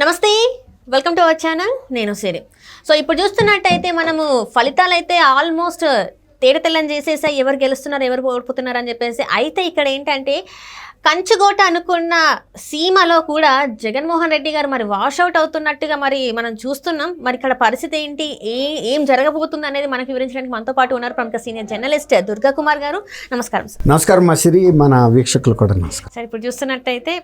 నమస్తే welcome to our channel నేను సిరి. So ఇప్పుడు చూస్తున్నట్టయితే మనము ఫలితాలు అయితే ఆల్మోస్ట్ తేడ తెల్లని చేసేసాయి. ఎవరు గెలుస్తున్నారు ఎవరు ఓడిపోతున్నారు అని చెప్పేసి అయితే ఇక్కడ ఏంటంటే కంచుగోట అనుకున్న సీమలో కూడా జగన్మోహన్ రెడ్డి గారు మరి వాషౌట్ అవుతున్నట్టుగా మరి మనం చూస్తున్నాం. మరి ఇక్కడ పరిస్థితి ఏంటి? ఏ ఏం జరగబోతుంది అనేది మనకి వివరించడానికి మనతో పాటు ఉన్నారు ప్రముఖ సీనియర్ జర్నలిస్ట్ దుర్గా కుమార్ గారు. నమస్కారం సార్ నమస్కారం మా సిరి మన వీక్షకులు కూడా నమస్కారం. సరే ఇప్పుడు చూస్తున్నట్టయితే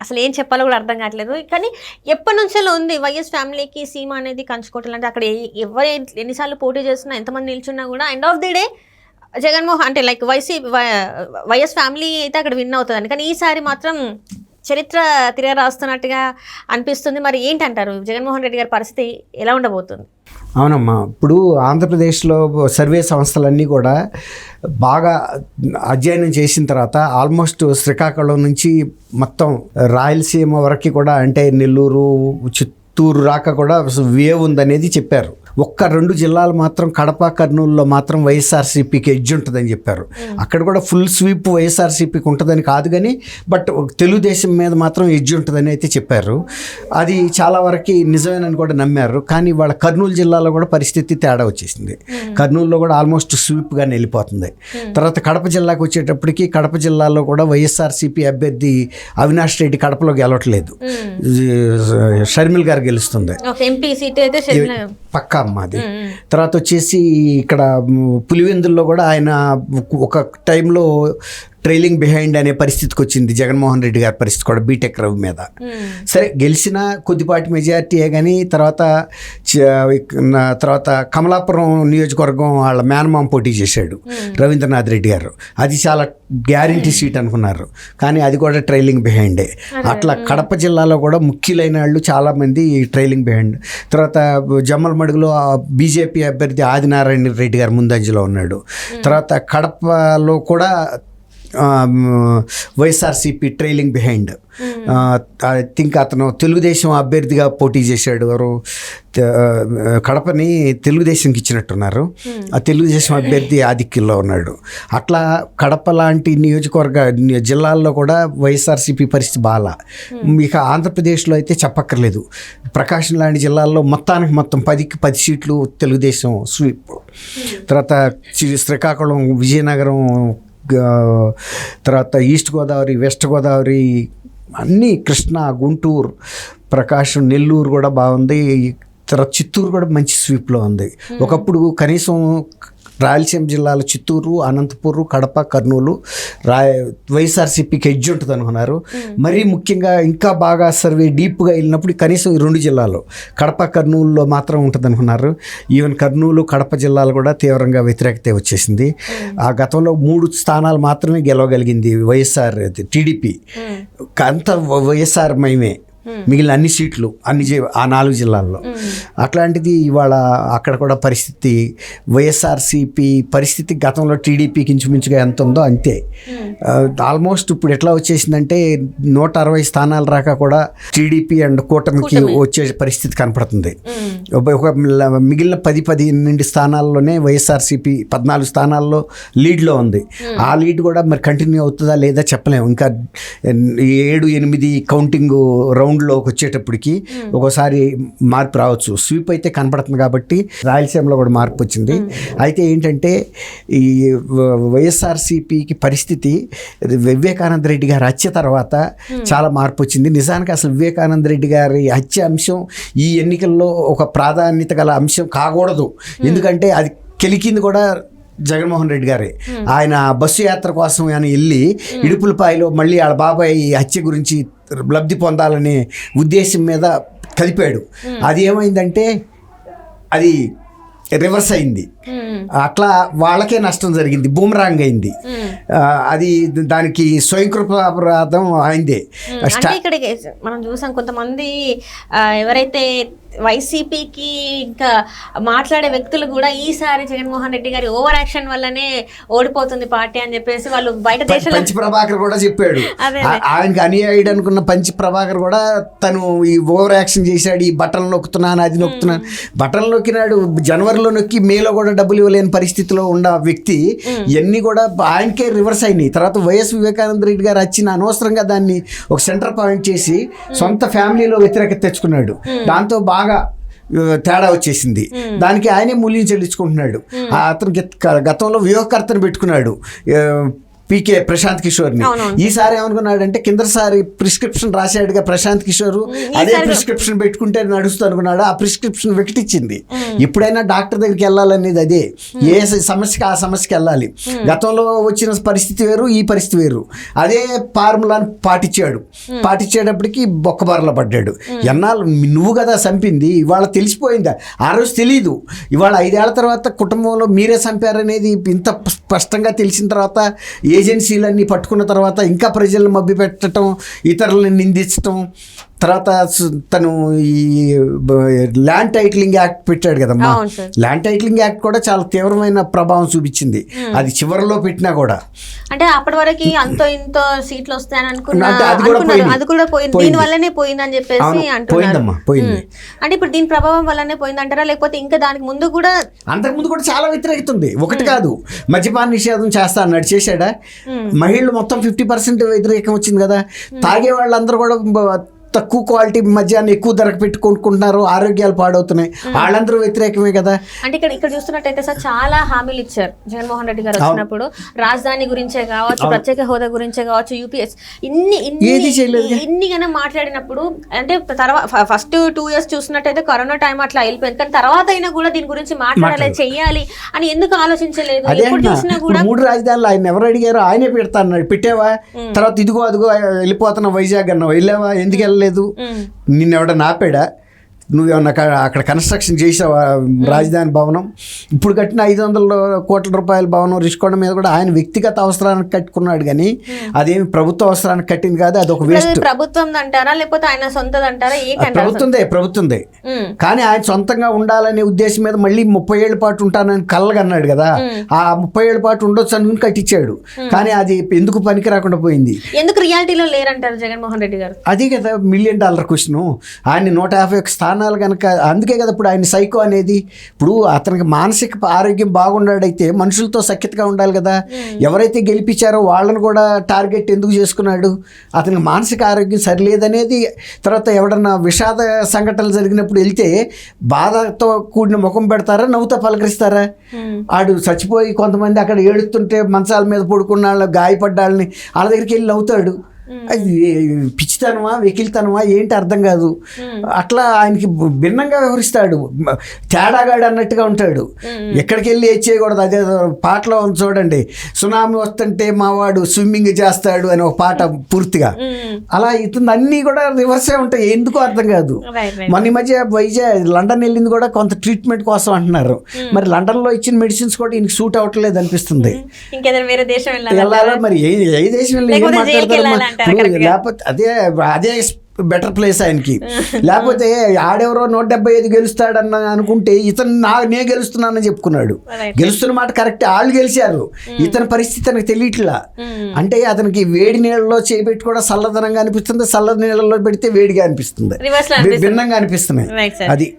అసలు ఏం చెప్పాలో కూడా అర్థం కావట్లేదు. కానీ ఎప్పటి నుంచో ఉంది వైఎస్ ఫ్యామిలీకి సీమ అనేది కంచుకోవటం అంటే అక్కడ ఏ- ఎవరు ఎన్నిసార్లు పోటీ చేస్తున్నా ఎంతమంది నిల్చున్నా కూడా end of the day Jaganmohan అంటే లైక్ వైసీ వైఎస్ ఫ్యామిలీ అయితే అక్కడ విన్ అవుతుందని కానీ ఈసారి మాత్రం చరిత్ర తిరగ రాస్తున్నట్టుగా అనిపిస్తుంది. మరి ఏంటంటారు? జగన్మోహన్ రెడ్డి గారి పరిస్థితి ఎలా ఉండబోతుంది? అవునమ్మా ఇప్పుడు ఆంధ్రప్రదేశ్లో సర్వే సంస్థలన్నీ కూడా బాగా అధ్యయనం చేసిన తర్వాత ఆల్మోస్ట్ శ్రీకాకుళం నుంచి మొత్తం రాయలసీమ వరకు కూడా అంటే నెల్లూరు చిత్తూరు రాక కూడా వేవ్ ఉందనేది చెప్పారు. ఒక్క రెండు జిల్లాలు మాత్రం కడప కర్నూలులో మాత్రం వైఎస్ఆర్సీపీకి ఎడ్జ్ ఉంటుందని చెప్పారు. అక్కడ కూడా ఫుల్ స్వీప్ వైఎస్ఆర్సీపీకి ఉంటుందని కాదు కానీ బట్ తెలుగుదేశం మీద మాత్రం ఎడ్జ్ ఉంటుందని అయితే చెప్పారు. అది చాలా వరకు నిజమేనని కూడా నమ్మారు. కానీ వాళ్ళ కర్నూలు జిల్లాలో కూడా పరిస్థితి తేడా వచ్చేసింది. కర్నూలులో కూడా ఆల్మోస్ట్ స్వీప్గానే వెళ్ళిపోతుంది. తర్వాత కడప జిల్లాకు వచ్చేటప్పటికి కడప జిల్లాలో కూడా వైఎస్ఆర్సీపీ అభ్యర్థి అవినాష్ రెడ్డి కడపలో గెలవట్లేదు షర్మిల్ గారు గెలుస్తుంది. పక్కా అది. తర్వాత వచ్చేసి ఇక్కడ పులివెందుల్లో కూడా ఆయన ఒక టైంలో ట్రైలింగ్ బిహైండ్ అనే పరిస్థితికి వచ్చింది జగన్మోహన్ రెడ్డి గారి పరిస్థితి కూడా బీటెక్ రవి మీద. మ్మ్. సరే గెలిచిన కొద్దిపాటి మెజారిటీయే కానీ తర్వాత తర్వాత కమలాపురం నియోజకవర్గం వాళ్ళ మేనమామ పోటీ చేశాడు రవీంద్రనాథ్ రెడ్డి గారు. అది చాలా గ్యారంటీ సీట్ అనుకున్నారు. కానీ అది కూడా ట్రైలింగ్ బిహైండే అట్లా కడప జిల్లాలో కూడా ముఖ్యులైన వాళ్ళు చాలామంది ట్రైలింగ్ బిహైండ్ తర్వాత జమ్మలమడుగులో బీజేపీ అభ్యర్థి ఆదినారాయణ రెడ్డి గారు ముందంజలో ఉన్నాడు. తర్వాత కడపలో కూడా YSRCP trailing behind. I think అతను తెలుగుదేశం అభ్యర్థిగా పోటీ చేశాడు ఎవరు కడపని తెలుగుదేశంకి ఇచ్చినట్టున్నారు. ఆ తెలుగుదేశం అభ్యర్థి ఆధిక్యంలో ఉన్నాడు. అట్లా కడప లాంటి నియోజకవర్గ జిల్లాల్లో కూడా వైఎస్ఆర్సీపీ పరిస్థితి బాగా ఇక ఆంధ్రప్రదేశ్లో అయితే చెప్పక్కర్లేదు. ప్రకాశం లాంటి జిల్లాల్లో మొత్తానికి మొత్తం పదికి పది సీట్లు తెలుగుదేశం స్వీప్. తర్వాత శ్రీకాకుళం విజయనగరం తర్వాత ఈస్ట్ గోదావరి వెస్ట్ గోదావరి అన్నీ కృష్ణా గుంటూరు ప్రకాశం నెల్లూరు కూడా బాగుంది. తర్వాత చిత్తూరు కూడా మంచి స్వీప్లో ఉంది. ఒకప్పుడు కనీసం రాయలసీమ జిల్లాలో చిత్తూరు అనంతపూరు కడప కర్నూలు రాయ వైఎస్ఆర్సీపీకి ఎడ్జ్ ఉంటుంది అనుకున్నారు మరీ ముఖ్యంగా ఇంకా బాగా సర్వే డీప్గా వెళ్ళినప్పుడు కనీసం ఈ రెండు జిల్లాలో కడప కర్నూలులో మాత్రం ఉంటుంది అనుకున్నారు ఈవెన్ కర్నూలు కడప జిల్లాలు కూడా తీవ్రంగా వ్యతిరేకత వచ్చేసింది. ఆ గతంలో మూడు స్థానాలు మాత్రమే గెలవగలిగింది వైఎస్ఆర్ టీడీపీ. అంత వైఎస్ఆర్ మయమే మిగిలిన అన్ని సీట్లు అన్ని ఆ నాలుగు జిల్లాల్లో. అట్లాంటిది ఇవాళ అక్కడ కూడా పరిస్థితి వైఎస్ఆర్సీపీ పరిస్థితి గతంలో టీడీపీకి ఇంచుమించుగా ఎంత ఉందో అంతే. ఆల్మోస్ట్ ఇప్పుడు ఎట్లా వచ్చేసిందంటే నూట అరవై స్థానాలు రాక కూడా టీడీపీ అండ్ కూటమికి వచ్చే పరిస్థితి కనపడుతుంది. ఒక మిగిలిన పది పది నుండి స్థానాల్లోనే వైఎస్ఆర్సీపీ పద్నాలుగు స్థానాల్లో లీడ్లో ఉంది. ఆ లీడ్ కూడా మరి కంటిన్యూ అవుతుందా లేదా చెప్పలేము. ఇంకా ఏడు ఎనిమిది కౌంటింగ్ రౌండ్లోకి వచ్చేటప్పటికి ఒక్కోసారి మార్పు రావచ్చు. స్వీప్ అయితే కనపడుతుంది కాబట్టి రాయలసీమలో కూడా మార్పు వచ్చింది. అయితే ఏంటంటే ఈ వైఎస్ఆర్సీపీకి పరిస్థితి వివేకానంద రెడ్డి గారి హత్య తర్వాత చాలా మార్పు వచ్చింది. నిజానికి అసలు వివేకానంద రెడ్డి గారి హత్య అంశం ఈ ఎన్నికల్లో ఒక ప్రాధాన్యత గల అంశం కాకూడదు. ఎందుకంటే అది కెలికింది కూడా జగన్మోహన్ రెడ్డి గారే. ఆయన బస్సు యాత్ర కోసం ఆయన వెళ్ళి ఇడుపులపాయలో మళ్ళీ వాళ్ళ బాబాయ్ ఈ హత్య గురించి లబ్ధి పొందాలనే ఉద్దేశం మీద కలిపాడు. అది ఏమైందంటే అది రివర్స్ అయింది. అట్లా వాళ్ళకే నష్టం జరిగింది. బూమరాంగ్ అయింది. అది దానికి స్వయంకృపాపరాధం అయిందే. ఇక్కడ మనం చూసాం కొంతమంది ఎవరైతే వైసీపీకి ఇంకా మాట్లాడే వ్యక్తులు కూడా ఈసారి జగన్మోహన్ రెడ్డి గారి ఓవర్ యాక్షన్ వల్లనే ఓడిపోతుంది పార్టీ అని చెప్పేసి వాళ్ళు బయట పంచి ప్రభాకర్ కూడా చెప్పాడు. ఆయనకి అనుయాయుడు అనుకున్న పంచి ప్రభాకర్ కూడా తను ఈ ఓవర్ యాక్షన్ చేశాడు ఈ బటన్ నొక్కుతున్నాను అది నొక్కుతున్నాను. బటన్ నొక్కినాడు జనవరిలో నొక్కి మేలో కూడా డబ్బులు ఇవ్వలేని పరిస్థితిలో ఉన్న వ్యక్తి ఇవన్నీ కూడా ఆయనకే రివర్స్ అయినాయి. తర్వాత వైఎస్ వివేకానంద రెడ్డి గారు వచ్చిన అనవసరంగా దాన్ని ఒక సెంటర్ పాయింట్ చేసి సొంత ఫ్యామిలీలో వ్యతిరేకత తెచ్చుకున్నాడు. దాంతో బాగా తేడా వచ్చేసింది. దానికి ఆయనే మూల్యం చెల్లించుకుంటున్నాడు. ఆ అతను గత- గతంలో వ్యూహకర్తను పెట్టుకున్నాడు. పీకే ప్రశాంత్ కిషోర్ని. ఈసారి ఏమనుకున్నాడంటే కిందసారి ప్రిస్క్రిప్షన్ రాశాడుగా ప్రశాంత్ కిషోర్. అదే ప్రిస్క్రిప్షన్ పెట్టుకుంటే నడుస్తూ అనుకున్నాడు. ఆ ప్రిస్క్రిప్షన్ వికటిచ్చింది ఇప్పుడైనా డాక్టర్ దగ్గరికి వెళ్ళాలనేది అదే. ఏ సమస్యకి ఆ సమస్యకి వెళ్ళాలి. గతంలో వచ్చిన పరిస్థితి వేరు ఈ పరిస్థితి వేరు. అదే ఫార్ములాని పాటించాడు. పాటించేటప్పటికి బొక్కబారలో పడ్డాడు. ఎన్నాళ్ళు నువ్వు కదా చంపింది ఇవాళ తెలిసిపోయిందా? ఆ రోజు తెలియదు ఇవాళ ఐదేళ్ళ తర్వాత కుటుంబంలో మీరే చంపారనేది ఇంత స్పష్టంగా తెలిసిన తర్వాత ఏజెన్సీలన్నీ పట్టుకున్న తర్వాత ఇంకా ప్రజలను మభ్యపెట్టడం ఇతరులను నిందించటం తర్వాత తను ఈ ల్యాండ్ టైటిలింగ్ యాక్ట్ పెట్టాడు కదమ్మా. ల్యాండ్ టైటిలింగ్ యాక్ట్ కూడా చాలా తీవ్రమైన ప్రభావం చూపించింది. అది చివరిలో పెట్టినా కూడా. అంటే అప్పటి వరకు అంతో ఇంతో సీట్లు వస్తాయని అనుకున్నా అది కూడా. పోయింది. దీని వల్లనే పోయిందని చెప్పేసి పోయిందమ్మా, పోయింది. అంటే ఇప్పుడు దీని ప్రభావం వల్లనే పోయింది అంటారా? లేకపోతే ఇంకా దానికి ముందు కూడా అంతకుముందు కూడా చాలా వ్యతిరేకత ఉంది ఒకటి కాదు. మద్యపాన నిషేధం చేస్తా అన్నాడు చేశాడా? మహిళలు మొత్తం ఫిఫ్టీ పర్సెంట్ వ్యతిరేకం వచ్చింది కదా. తాగే వాళ్ళందరూ కూడా తక్కువ క్వాలిటీ మద్యాన్ని ఎక్కువ ధరకు పెట్టి కొనుక్కుంటున్నారు ఆరోగ్యాలు పాడవుతున్నాయి. వాళ్ళందరూ వ్యతిరేకమే కదా? అంటే ఇక్కడ ఇక్కడ చూస్తున్నట్టయితే సార్ చాలా హామీలు ఇచ్చారు జగన్మోహన్ రెడ్డి గారు వచ్చినప్పుడు. రాజధాని గురించే కావచ్చు ప్రత్యేక హోదా గురించే కావచ్చు యూపీఎస్ ఇన్ని ఇన్ని. ఇన్ని కన్నా మాట్లాడినప్పుడు అంటే తర్వాత ఫస్ట్ టూ ఇయర్స్ చూసినట్టయితే కరోనా టైం అట్లా వెళ్ళిపోయింది కానీ తర్వాత అయినా కూడా దీని గురించి మాట్లాడాలి చెయ్యాలి అని ఎందుకు ఆలోచించలేదు? ఎప్పుడు. చూసినా కూడా మూడు రాజధానులు ఆయన ఎవరు అడిగారో ఆయనే పెడతా అన్నాడు. పెట్టావా? తర్వాత ఇదిగో అదిగో వెళ్ళిపోతున్నా వైజాగ్ అన్నావు. వెళ్ళావా? ఎందుకు వెళ్ళలేదు? ఉమ్. నిన్ను ఎవడన్నా ఆపాడా నువ్వేమన్నా అక్కడ అక్కడ కన్స్ట్రక్షన్ చేసావా? రాజధాని భవనం? ఇప్పుడు కట్టిన ఐదు వందల కోట్ల రూపాయల భవనం రిషికొండ మీద కూడా ఆయన వ్యక్తిగత అవసరానికి కట్టుకున్నాడు కానీ అదేమి ప్రభుత్వ అవసరానికి కట్టింది కాదు అది ఒక వేస్ట్ ప్రభుత్వం అంటారా లేకపోతే ఆయన సొంతది అంటారా ప్రభుత్వందే. కానీ ఆయన సొంతంగా ఉండాలనే ఉద్దేశం మీద మళ్ళీ ముప్పై ఏళ్ళ పాటు ఉంటానని కళ్ళగా అన్నాడు కదా. ఆ ముప్పై ఏళ్ళ పాటు ఉండొచ్చు అనుకుని కట్టించాడు. కానీ అది ఎందుకు పనికి రాకుండా పోయింది? ఎందుకు రియాలిటీలో లేరంటారు జగన్మోహన్ రెడ్డి గారు? అదే కదా మిలియన్ డాలర్ క్వశ్చన్ ఆయన నూట యాభై ఒక్క స్థానాలు కనుక అందుకే కదా ఇప్పుడు ఆయన సైకో అనేది. ఇప్పుడు అతనికి మానసిక ఆరోగ్యం బాగున్నాడైతే మనుషులతో సఖ్యతగా ఉండాలి కదా. ఎవరైతే గెలిపించారో వాళ్ళని కూడా టార్గెట్ ఎందుకు చేసుకున్నాడు? అతనికి మానసిక ఆరోగ్యం సరిలేదనేది. తర్వాత ఎవడన్నా విషాద సంఘటనలు జరిగినప్పుడు వెళ్తే బాధతో కూడిన ముఖం పెడతారా? నవ్వుతో పలకరిస్తారా? ఉమ్. ఆడు చచ్చిపోయి కొంతమంది అక్కడ ఏడుస్తుంటే మంచాల మీద పడుకున్న వాళ్ళు గాయపడ్డ వాళ్ళని వాళ్ళ దగ్గరికి వెళ్ళి నవ్వుతాడు. అది పిచ్చితనమా వెకిలితనమా ఏంటి అర్థం కాదు. అట్లా ఆయనకి భిన్నంగా వ్యవహరిస్తాడు. తేడాగాడు అన్నట్టుగా ఉంటాడు. ఎక్కడికి వెళ్ళి ఏది చేయకూడదు అదే పాటలో ఉంది చూడండి. సునామీ వస్తుంటే మావాడు స్విమ్మింగ్ చేస్తాడు అని ఒక పాట పూర్తిగా. అలా ఇతను అన్నీ కూడా రివర్సే ఉంటాయి. ఎందుకు అర్థం కాదు. మొన్న ఈ మధ్య వైజాగ్ లండన్ వెళ్ళింది కూడా కొంత ట్రీట్మెంట్ కోసం అంటున్నారు. మరి లండన్లో ఇచ్చిన మెడిసిన్స్ కూడా ఈయనకి సూట్ అవ్వట్లేదు అనిపిస్తుంది. వెళ్ళాలి? మరి? ఏ దేశం వెళ్ళి లేకపోతే అదే అదే బెటర్ ప్లేస్ ఆయనకి. లేకపోతే ఆడెవరో నూట డెబ్బై ఐదు గెలుస్తాడన్న అనుకుంటే ఇతను నా నే గెలుస్తున్నానని చెప్పుకున్నాడు. గెలుస్తున్న మాట కరెక్ట్ వాళ్ళు గెలిచారు. ఇతని పరిస్థితి తనకు తెలియట్లా. ఉమ్. అంటే అతనికి వేడి నీళ్ళలో చేపెట్టి కూడా చల్లదనంగా అనిపిస్తుంది చల్ల నీళ్ళలో పెడితే వేడిగా అనిపిస్తుంది. భిన్నంగా అనిపిస్తున్నాయి. అది